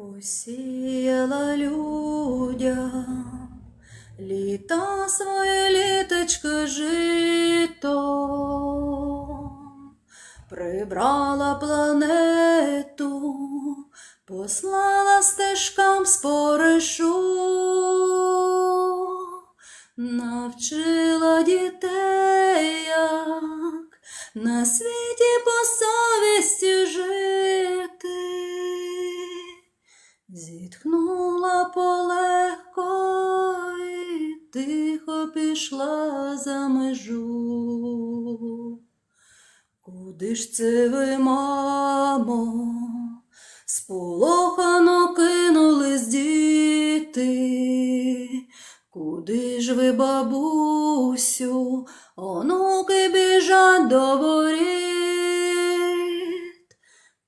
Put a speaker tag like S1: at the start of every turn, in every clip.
S1: Посіяла людям. Літа своє літочко жито, прибрала планету, послала стежкам споришу, навчила дітей, як на світі Зітхнула полегко і тихо пішла за межу. Куди ж це ви, мамо? Сполохано кинулись діти. Куди ж ви, бабусю, онуки біжать до воріт?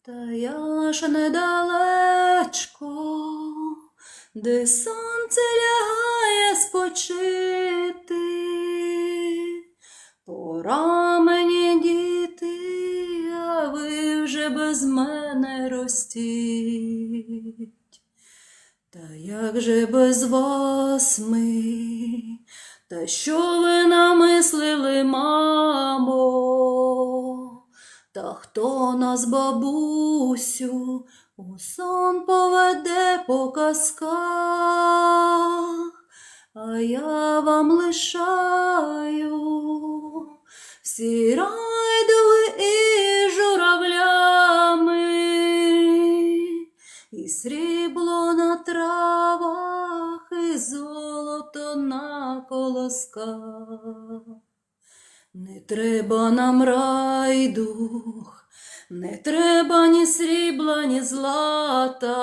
S1: Та я ж недалечко, де сонце лягає спочити. Пора мені діти, а ви вже без мене ростіть. Та як же без вас ми? Та що ви намислили, мамо? Та хто нас, бабусю, у сон поведе по казках, а я вам лишаю всі райдуги і журавлями, і срібло на травах, і золото на колосках. Не треба нам райдух, не треба ні срібла, ні злата,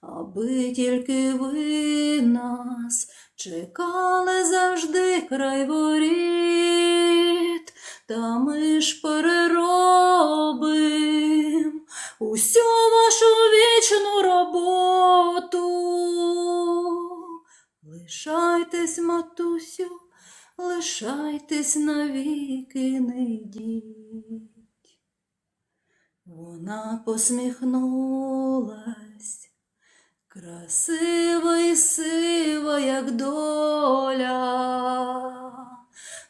S1: аби тільки ви нас чекали завжди край воріт, та ми ж переробим усю вашу вічну роботу. Лишайтесь, матусю, лишайтесь навіки, не йдіть. Вона посміхнулась, красива і сива, як доля,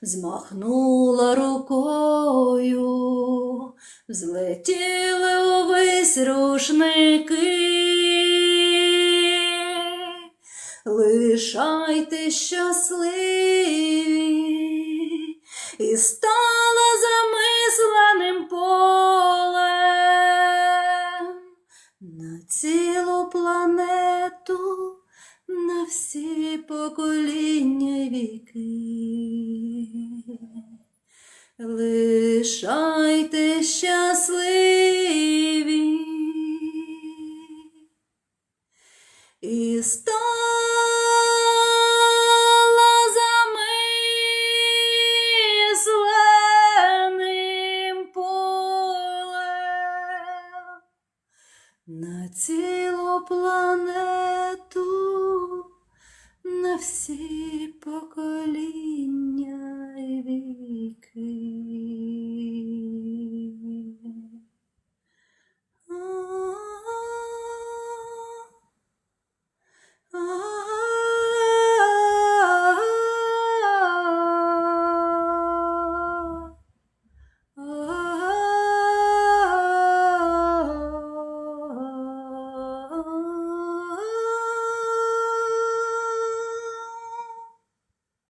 S1: змахнула рукою, взлетіли увесь рушники. Лишайте щасливі. І стала цілу планету, на всі покоління віки. Лишайте щасливі на цілу планету, на всі покоління.